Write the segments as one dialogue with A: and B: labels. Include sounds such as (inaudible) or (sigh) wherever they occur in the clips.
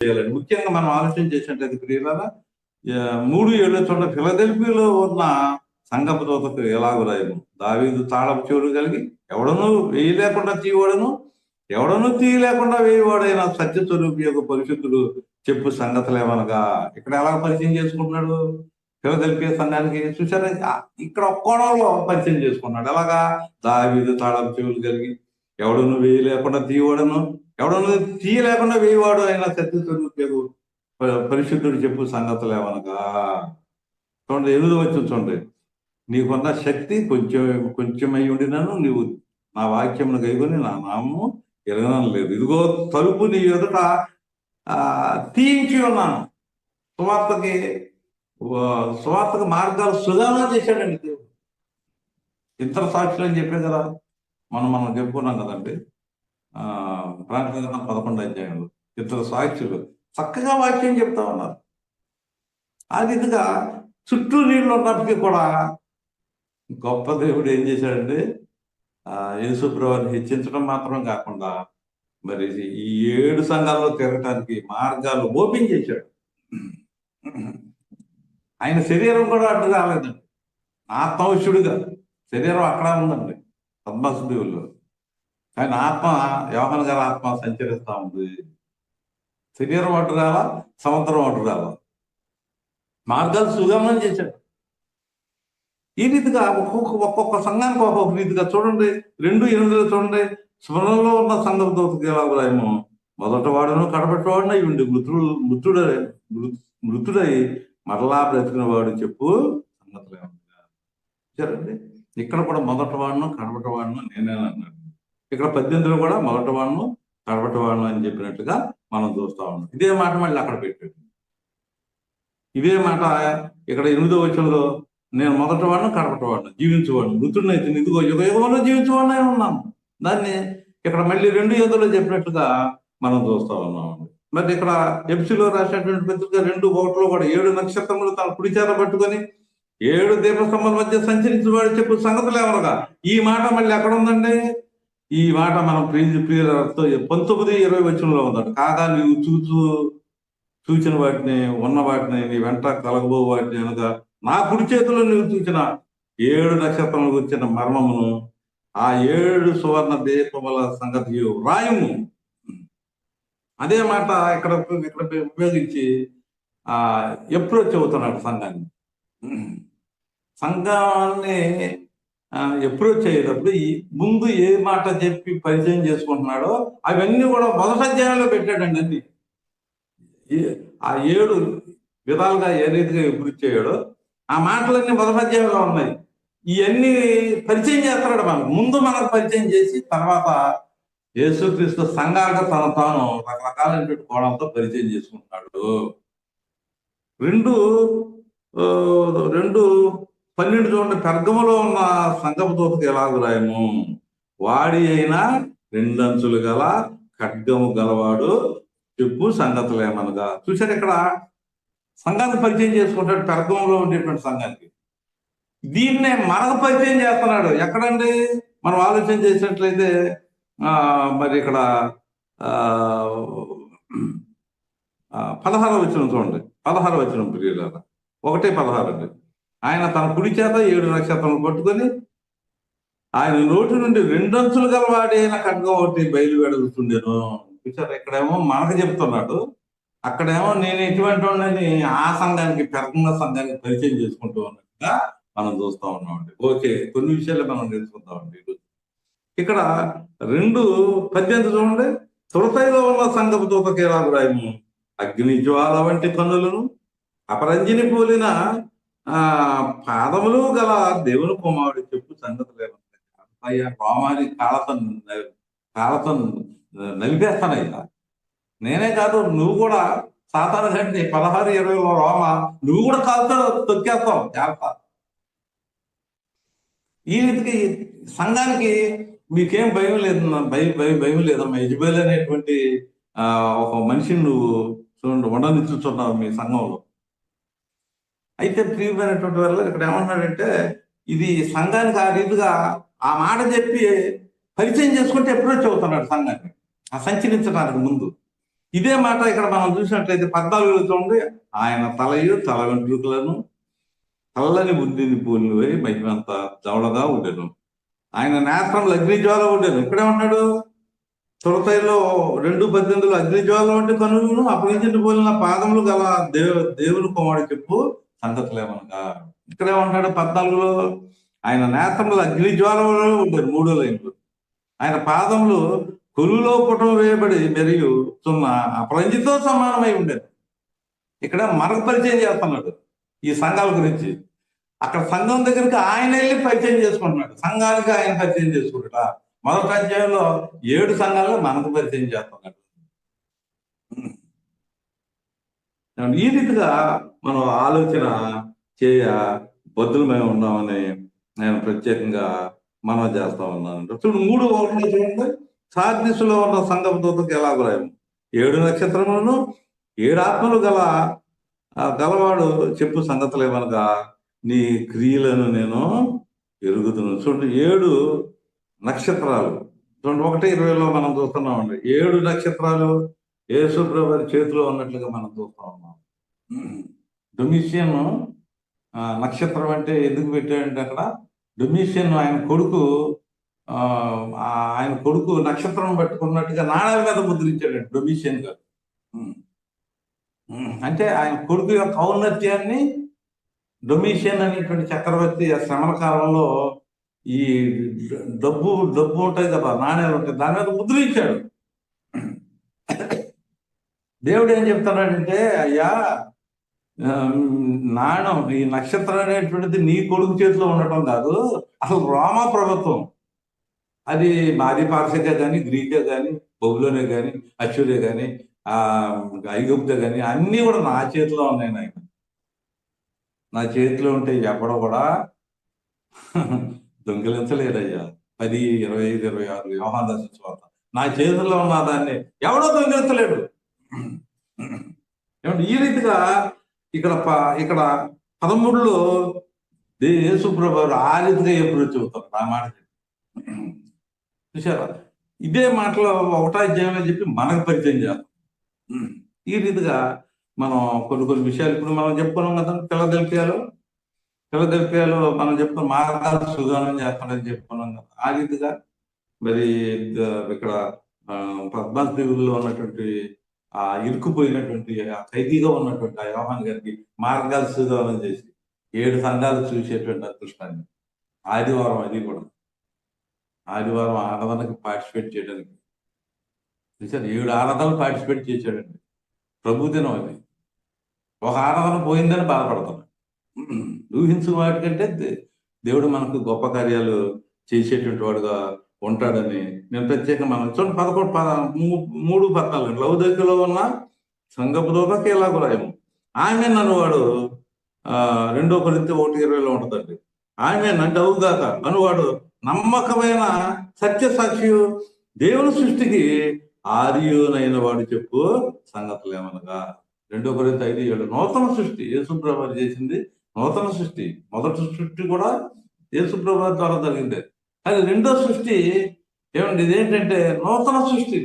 A: చేయాలండి. ముఖ్యంగా మనం ఆలోచన చేసినట్లయితే ప్రియులారా మూడు ఏళ్ళ చోట ఫిలదెల్ఫియాలో ఉన్న సంగపు దోతకు ఎలాగో రాయను దావీదు తాళపు చెవులు కలిగి ఎవడను వేయి లేకుండా తీయవాడను ఎవడను తీయలేకుండా వేయవాడైన వేయవాడైన సత్యస్వరూపి యొక్క పరిశుద్ధుడు చెప్పు సంగతులు ఏమనగా ఇక్కడ ఎలా పరిచయం చేసుకుంటున్నాడు? ఫిలదెల్ఫియా సంఘానికి చూసారా ఇక్కడ ఒక్కోణంలో పరిచయం చేసుకున్నాడు. ఎలాగా? దావీదు తాళపు చెవులు కలిగి ఎవడను వేయి లేకుండా తీయవాడను ఎవడన్నా తీయ లేకుండా వేయవాడు అయినా సత్యస్వరూపి పేరు పరిశుద్ధుడు చెప్పు సంగతులు ఏమనగా? చూడండి ఎనిమిది వచ్చి చూడండి. నీకున్న శక్తి కొంచెం కొంచెం అయి ఉండినను నీవు నా వాక్యమును గైకొని నా నామము ఎరగడం లేదు. ఇదిగో తలుపు నీ ఎదుట ఆ, తీయించి ఉన్నాను. సువార్తకి సువార్తకు మార్గాలు సుగమా చేశాడండి దేవుడు. ఇతర సాక్షులు అని చెప్పే కదా. మనం మనం చెప్పుకున్నాం కదండి. ఆ పదకొండు అధ్యాయంలో. ఇద్దరు సాక్షులు చక్కగా వాక్యం చెప్తా ఉన్నారు. ఆ విధంగా చుట్టూ నీళ్ళు ఉన్నప్పటికీ కూడా గొప్ప దేవుడు ఏం చేశాడంటే ఆ హెచ్చించడం మాత్రం కాకుండా మరి ఈ ఏడు సంఘాల్లో తిరగటానికి మార్గాలు ఓపెన్ చేశాడు. ఆయన శరీరం కూడా అడ్డు రాలేదండి. ఆత్మవశ్యుడిగా శరీరం అక్కడ ఉందండి. పద్మసుదేవుల్లో ఆయన ఆత్మ యోహన్ గారి ఆత్మ సంచరిస్తా ఉంది. శరీరం అటు రావా? సముద్రం అటు రావా? మార్గాలు సుగమనం చేశాడు. ఈ రీతిగా ఒక్కొక్క ఒక్కొక్క సంఘానికి ఒక్కొక్క రీతిగా చూడండి. రెండు ఎనిమిదిలో చూడండి. స్మరణలో ఉన్న సంఘ దోతకి ఎలాగోలేమో మొదట వాడును కడపట్టవాడున ఉండి మృతుడు మృతుడై మృతుడై మరలా బ్రతికినవాడు చెప్పు సంగతులు ఏమన్నా చూడండి. ఇక్కడ కూడా మొదట వాడును కడపట నేనే అన్నాడు. ఇక్కడ పద్దెనిమిదిలో కూడా మొదట వాళ్ళను తడబటి వాళ్ళను అని చెప్పినట్టుగా మనం చూస్తా ఉన్నాం. ఇదే మాట మళ్ళీ అక్కడ పెట్టాడు. ఇదే మాట ఇక్కడ ఎనిమిదో వచ్చంలో నేను మొదట వాడిని కడపటి వాడిని జీవించేవాడిని మృతుడిని అయితే ఇదిగో యుగ యుగంలో జీవించేవాడిని ఉన్నాను దాన్ని ఇక్కడ మళ్ళీ రెండు యుగంలో చెప్పినట్టుగా మనం చూస్తా ఉన్నామండి మరి ఇక్కడ ఎఫ్సిలో రాసినటువంటి పత్రిక రెండు ఒకటిలో కూడా ఏడు నక్షత్రములు తన కుడి చేత పట్టుకొని ఏడు దీపస్తంభాల మధ్య సంచరించేవాడు చెప్పు సంగతులు ఎవరుగా? ఈ మాట మళ్ళీ ఎక్కడ ఉందండి? ఈ మాట మనం ప్రియ ప్రియులతో పంతొమ్మిది ఇరవై వచనంలో ఉందండి కాగా నీవు చూచు చూచిన వాటిని ఉన్న వాటిని నీ వెంట కలగబో వాటిని అనగా నా కుడి చేతిలో నీవు చూసిన ఏడు నక్షత్రములు వచ్చిన మర్మమును ఆ ఏడు సువర్ణ దీపముల సంగతి రాయము అదే మాట ఇక్కడ ఇక్కడ ఉపయోగించి ఆ ఎప్రోచ్ అవుతున్నాడు సంఘాన్ని. సంఘాన్ని అప్రోచ్ అయ్యేటప్పుడు ఈ ముందు ఏ మాట చెప్పి పరిచయం చేసుకుంటున్నాడో అవన్నీ కూడా మొదటి అధ్యాయంలో పెట్టాడండి అన్ని. ఆ ఏడు విధాలుగా ఏ రీతిగా అభివృద్ధి చేయడో ఆ మాటలన్నీ మొదటి అధ్యాయంలో ఉన్నాయి. ఇవన్నీ పరిచయం చేస్తాడు మనకు. ముందు మనకు పరిచయం చేసి తర్వాత యేసుక్రీస్తు సంఘాలకు తన తాను రకరకాలైనటువంటి కోణంతో పరిచయం చేసుకుంటున్నాడు. రెండు ఆ, రెండు పన్నెండు చూడండి పెర్గములో ఉన్న సంగపు దూతకి ఎలాగ రాయము వాడి అయినా రెండంచులు గల ఖడ్గము గలవాడు చెప్పు సంగతులేమనగా చూశారు ఇక్కడ? సంఘాన్ని పరిచయం చేసుకుంటాడు పెర్గంలో ఉండేటువంటి సంఘానికి. దీన్నే మనకు పరిచయం చేస్తున్నాడు. ఎక్కడండి? మనం ఆలోచన చేసినట్లయితే ఆ మరి ఇక్కడ ఆ ఆ, పదహార చూడండి. పదహార వచ్చిన ప్రియుల ఒకటే పదహారు అండి ఆయన తన కుడి చేత ఏడు నక్షత్రములు పట్టుకొని ఆయన నోటి నుండి రెండంచులు గలవాడైన ఖడ్గం ఒకటి బయలువెడుతుండేను చూసారు ఇక్కడేమో మనకు చెప్తున్నాడు. అక్కడేమో నేను ఎటువంటి వాడిని ఆ సంఘానికి పెరకంగా సంఘానికి పరిచయం చేసుకుంటూ ఉన్నట్టుగా మనం చూస్తా ఉన్నామండి. ఓకే కొన్ని విషయాలు మనం నేర్చుకుందామండి ఈరోజు. ఇక్కడ రెండు పద్దెనిమిది చూడండి. తొలతైలో ఉన్న సంఘపు దూతకి ఎలా రాయము అగ్ని జ్వాల వంటి కన్నులను అపరంజిని పోలిన ఆ పాదములు గల దేవుని కుమారుడు చెప్పు సంగతులు అయ్యా రోమాని కాళ్ళతో కాళ్ళతో నలిపేస్తానయ్యా. నేనే కాదు నువ్వు కూడా సాతాను గంటే పదహారు ఇరవైలో రోమ నువ్వు కూడా కాలుతో తొక్కేస్తావు. జాగ్రత్త. ఈ రీతికి సంఘానికి మీకేం భయం లేదు భయం భయం భయం లేదమ్మా. యజబేల్ అనేటువంటి ఆ ఒక మనిషిని నువ్వు చూడండి ఉండనిచ్చుచున్నావు మీ సంఘంలో. అయితే ప్రియమైనటువంటి వల్ల ఇక్కడ ఏమన్నాడంటే ఇది సంఘానికి ఆ రీతిగా ఆ మాట చెప్పి పరిచయం చేసుకుంటే అప్రోచ్ అవుతున్నాడు సంఘాన్ని. ఆ సంచరించడానికి ముందు. ఇదే మాట ఇక్కడ మనం చూసినట్లయితే పద్నాలుగులో చూడండి ఆయన తలయు తల వెంట్రుకలను చల్లని బుద్ధిని పోయి మహిమంత దవడగా ఉండెను. ఆయన నేత్రంలో అగ్నిజ్వాల ఉండేను. ఇక్కడే ఉన్నాడు. తొలతైలో రెండు పద్దెనిమిదిలో అగ్నిజ్వాల వంటి కనులను అప్పగించిన పోలిన పాదములు గల దేవు దేవుని కుమారుడు చెప్పు సంగతులేమనగా? ఇక్కడే ఉంటాడు పద్నాలుగులో. ఆయన నేత్రంలో అగ్నిజ్వాల ఉండేది మూడో లైన్లు. ఆయన పాదములు కొలులో పుటం వేయబడి మెరుగు చున్న అపరంజితో సమానమై ఉండేది. ఇక్కడ మనకు పరిచయం చేస్తున్నాడు ఈ సంఘాల గురించి. అక్కడ సంఘం దగ్గరికి ఆయన వెళ్ళి పరిచయం చేసుకుంటున్నాడు. సంఘానికి ఆయన పరిచయం చేసుకుంటాడు? మొదటి అధ్యాయంలో ఏడు సంఘాలు మనకు పరిచయం చేస్తున్నాడు. ఈ రీతిగా మనం ఆలోచన చేయ బద్దులమై ఉన్నామని నేను ప్రత్యేకంగా మనం చేస్తా ఉన్నాను. చూడు మూడు ఒకటి చూడండి సార్దిశలో ఉన్న సంఘం దూతకు ఎలా అభిప్రాయం ఏడు నక్షత్రములను ఏడు ఆత్మలు గల ఆ గలవాడు చెప్పు సంగతులు ఏమనగా నీ క్రియలను నేను ఎరుగుతున్నాను చూడండి ఏడు నక్షత్రాలు. చూడండి ఒకటి ఇరవైలో మనం చూస్తున్నామండి. ఏడు నక్షత్రాలు యేసుప్రభు చేతిలో ఉన్నట్లుగా మనం చూస్తా ఉన్నాం. డొమిషియన్ ఆ, నక్షత్రం అంటే ఎందుకు పెట్టాడంటే అక్కడ డొమిషియన్ ఆయన కొడుకు ఆ, ఆయన కొడుకు నక్షత్రం పట్టుకున్నట్టుగా నాణాల మీద ముద్రించాడు డొమిషియన్ గారు. అంటే ఆయన కొడుకు యొక్క ఔన్నత్యాన్ని డొమిషియన్ అనేటువంటి చక్రవర్తి ఆ శ్రమల కాలంలో ఈ డబ్బు డబ్బు ఉంటాయి కదా నాణ్యాలు ఉంటాయి దాని మీద ముద్రించాడు. దేవుడు ఏం చెప్తున్నాడంటే అయ్యా ఆ, నాణం ఈ నక్షత్రం అనేటువంటిది నీ కొడుకు చేతిలో ఉండటం కాదు అసలు రోమా ప్రభుత్వం. అది మాది పార్సకే కానీ గ్రీకే కానీ బొబులోనే కానీ అచ్చురే కానీ ఆ ఐగుప్త కానీ అన్నీ కూడా నా చేతిలో ఉన్నాయి నాయన. నా చేతిలో ఉంటే ఎవడ కూడా (laughs) దొంగిలించలేదయ్యా పది ఇరవై ఐదు ఇరవై ఆరు వ్యవహార స్వాత నా చేతిలో ఉన్న దాన్ని ఎవడో దొంగిలించలేడు. ఏమంటే ఈ రీతిగా ఇక్కడ ప- ఇక్కడ పదమూడులో దే యేసుప్రభు ఆ రీతిగా ఎప్పుడు చెబుతారు. ఆ మాట చూసారా ఇదే మాటలో ఒకటో అని చెప్పి మనకు పరిచయం చేస్తాం. ఈ రీతిగా మనం కొన్ని కొన్ని విషయాలు ఇప్పుడు మనం చెప్పుకున్నాం కదా పిల్లదెల్పియాలో పిల్లదెల్పియాలో మనం చెప్పుకున్న మార్గాలు సుగానం చేస్తామని చెప్పుకున్నాం కదా. ఆ రీతిగా మరి ఇక్కడ ఆ, ఉన్నటువంటి ఆ ఇరుక్కుపోయినటువంటి ఆ ఖైదీగా ఉన్నటువంటి ఆ యోహాన్ గారికి మార్గాలు సుగానం చేసి ఏడు సంఘాలు చూసేటువంటి అదృష్టాన్ని ఆదివారం అది కూడా. ఆదివారం ఆరాధనకు పార్టిసిపేట్ చేయడానికి. చూసారు ఏడు ఆరాధనలు పార్టిసిపేట్ చేశాడండి. ప్రభు దినం అది. ఒక ఆరాధన పోయిందని బాధపడుతున్నాడు. ఊహించు వాటికంటే దేవుడు మనకు గొప్ప కార్యాలు చేసేటువంటి వాడుగా ఉంటాడని నేను ప్రత్యేకంగా మనం చూడండి పదకొండు పద మూడు పద్నాలుగు లవ్ దగ్గరలో ఉన్న సంగపు దూతకి ఎలా గురాయము ఆమె నన్ను వాడు ఆ, రెండో కొరింత ఒకటి ఇరవైలో ఉంటుందండి. ఆమె నన్ను అవుగాక అనువాడు నమ్మకమైన సత్య సాక్షి దేవుని సృష్టికి ఆర్యునైన వాడు చెప్పు సంగతులు ఏమనగా. రెండో కొరింత ఐదు ఏడు. నూతన సృష్టి యేసుప్రభు చేసింది నూతన సృష్టి. మొదటి సృష్టి కూడా యేసుప్రభు ద్వారా జరిగింది. అది రెండో సృష్టి ఏమండి? ఇదేంటంటే నూతన సృష్టి.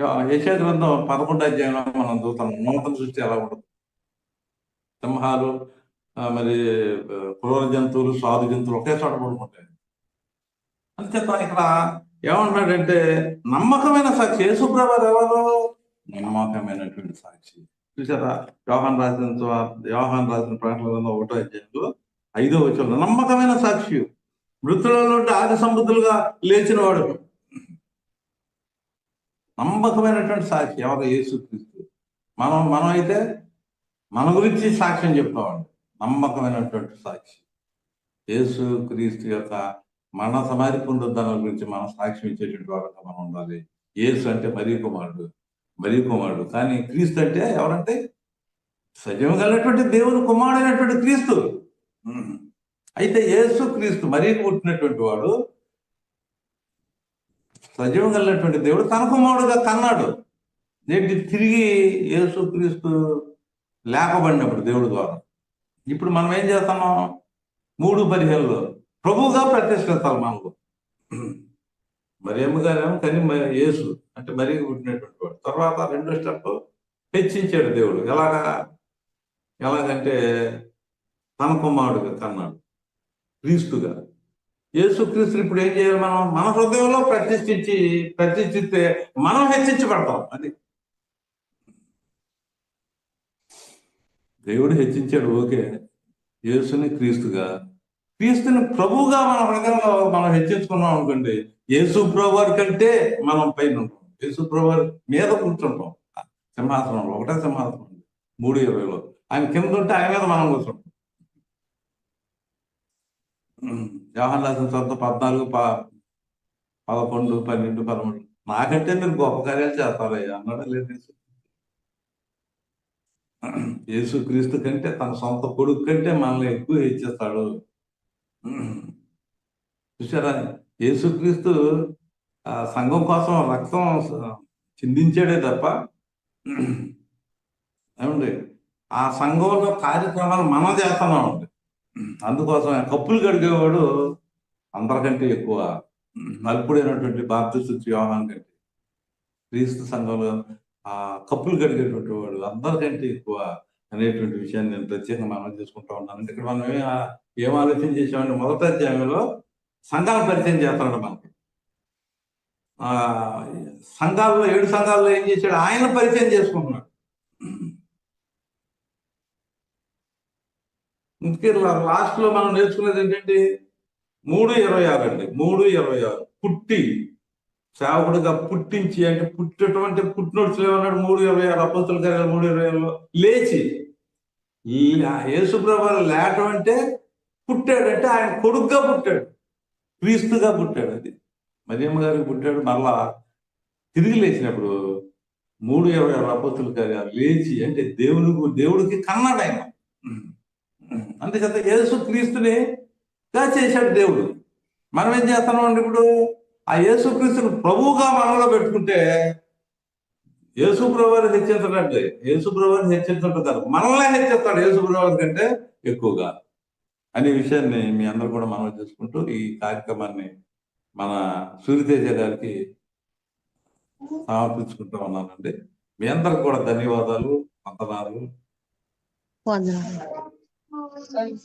A: యశా గ్రంథం పదకొండు అధ్యాయంలో మనం చూస్తాం. నూతన సృష్టి ఎలా ఉంటుంది? సింహాలు మరి క్రూర జంతువులు సాధు జంతువులు ఒకే చోట పడుకుంటాయి. అంతేత ఇక్కడ ఏమంటున్నాడంటే నమ్మకమైన సాక్షి యేసుప్రభు ఎవరు? నమ్మకమైనటువంటి సాక్షి. చూసారా వ్యవహాన్ రాసిన వ్యవహాన్ రాసిన ప్రాంతంలో ఒకటో అధ్యాయంలో ఐదో వచ్చిన నమ్మకమైన సాక్షి మృతులలో నుండి ఆది సంబుద్ధులుగా లేచిన వాడు నమ్మకమైనటువంటి సాక్షి ఎవరు? యేసు క్రీస్తు. మనం మనం అయితే మన గురించి సాక్ష్యం చెప్తామండి. నమ్మకమైనటువంటి సాక్షి. యేసు క్రీస్తు యొక్క మన సమాధి పునరుద్ధరణ గురించి మనం సాక్ష్యం ఇచ్చేటువంటి వాళ్ళగా మనం ఉండాలి. యేసు అంటే మరీ కుమారుడు మరీ కుమారుడు. కానీ క్రీస్తు అంటే ఎవరంటే సజీవం కలిగినటువంటి దేవుని కుమారుడైనటువంటి క్రీస్తు. అయితే యేసు క్రీస్తు మరీ పుట్టినటువంటి వాడు సజీవం కలిగినటువంటి దేవుడు తన కుమారుడుగా కన్నాడు. నేటి తిరిగి యేసు క్రీస్తు లేపబడినప్పుడు దేవుడి ద్వారా. ఇప్పుడు మనం ఏం చేస్తున్నాం? మూడు పదిహేనులో ప్రభువుగా ప్రతిష్ఠిస్తాం మనకు. మరియమ్మ గారేమో కానీ మరి యేసు అంటే మరీ పుట్టినటువంటి వాడు. తర్వాత రెండో స్టెప్ హెచ్చించాడు దేవుడు. ఎలాగా? ఎలాగంటే తన కుమారుడుగా కన్నాడు. క్రీస్తుగా. యేసుక్రీస్తు ఇప్పుడు ఏం చేయాలి మనం? మన హృదయంలో ప్రతిష్ఠించి ప్రతిష్ఠిస్తే మనం హెచ్చించబడతాం. అది. దేవుడు హెచ్చించాడు ఓకే. యేసుని క్రీస్తుగా. క్రీస్తుని ప్రభువుగా మన హృదయంలో మనం హెచ్చించుకున్నాం అనుకోండి యేసు ప్రభువారి కంటే మనం పైన ఉంటాం. యేసు ప్రభువారి మీద కూర్చుంటాం. సింహాసనంలో ఒకటే సింహాసనం మూడు ఇరవైలో. ఆయన కింద ఉంటే ఆయన మీద మనం కూర్చుంటాం. జవహర్ లాల్ సొంత పద్నాలుగు ప పదకొండు పన్నెండు పదమూడు. నాకంటే మీరు గొప్ప కార్యాలు చేస్తారయ్యా. అన్నాడా లేదు యేసు? క్రీస్తు కంటే తన సొంత కొడుకు కంటే మనల్ని ఎక్కువ హెచ్చిస్తాడు చూసారా యేసుక్రీస్తు ఆ సంఘం కోసం రక్తం చిందించాడే తప్ప ఏమండి? ఆ సంఘంలో కార్యక్రమాలు మనం చేస్తున్నామండి. అందుకోసం కప్పులు కడిగేవాడు అందరికంటే ఎక్కువ నలుపుడైనటువంటి బాప్తిస్తు వ్యవహారం కంటే క్రీస్తు సంఘంలో ఆ కప్పులు కడిగేటువంటి వాడు అందరికంటే ఎక్కువ అనేటువంటి విషయాన్ని నేను ప్రత్యేకంగా మనం చేసుకుంటా ఉన్నాను. ఇక్కడ మనం ఏం ఆలోచన చేసామంటే మొదటి అధ్యాయంలో సంఘాలు పరిచయం చేస్తున్నాడు మనకి. ఆ సంఘాల్లో ఏడు సంఘాల్లో ఏం చేశాడు? ఆయన పరిచయం చేసుకుంటున్నాడు. ఇందుకే లాస్ట్లో మనం నేర్చుకునేది ఏంటంటే మూడు ఇరవై ఆరు అండి. మూడు ఇరవై ఆరు. పుట్టి సేవకుడుగా పుట్టించి అంటే పుట్టడం పుట్టినోడ్స్ పుట్టినోడ్చులు ఏమన్నాడు మూడు ఇరవై ఆరు అప్పస్తుల కార్యాలు మూడు ఇరవై ఆరులో లేచి యేసుప్రభాలు లేటం అంటే పుట్టాడంటే ఆయన కొడుకుగా పుట్టాడు. క్రీస్తుగా పుట్టాడు అది. మరియమ్మ గారికి పుట్టాడు. మళ్ళా తిరిగి లేచినప్పుడు మూడు ఇరవై ఆరు అప్పస్తుల కార్యాలు లేచి అంటే దేవునికి దేవుడికి కన్నాడు ఆయన. అందుచేత యేసు క్రీస్తుని గా చేశాడు దేవుడు. మనం ఏం చేస్తున్నాం అంటే ఇప్పుడు? ఆ యేసు క్రీస్తుని ప్రభువుగా మనలో పెట్టుకుంటే యేసు ప్రభుని హెచ్చించడండి. యేసు ప్రభుని హెచ్చించడం కాదు మనల్నే హెచ్చిస్తాడు యేసు ప్రభువారి కంటే ఎక్కువగా. అనే విషయాన్ని మీ అందరూ కూడా మనం చేసుకుంటూ ఈ కార్యక్రమాన్ని మన సూర్యతేజ గారికి సమర్పించుకుంటూ ఉన్నానండి. మీ అందరికి కూడా ధన్యవాదాలు వందనాలు.
B: వందనాలు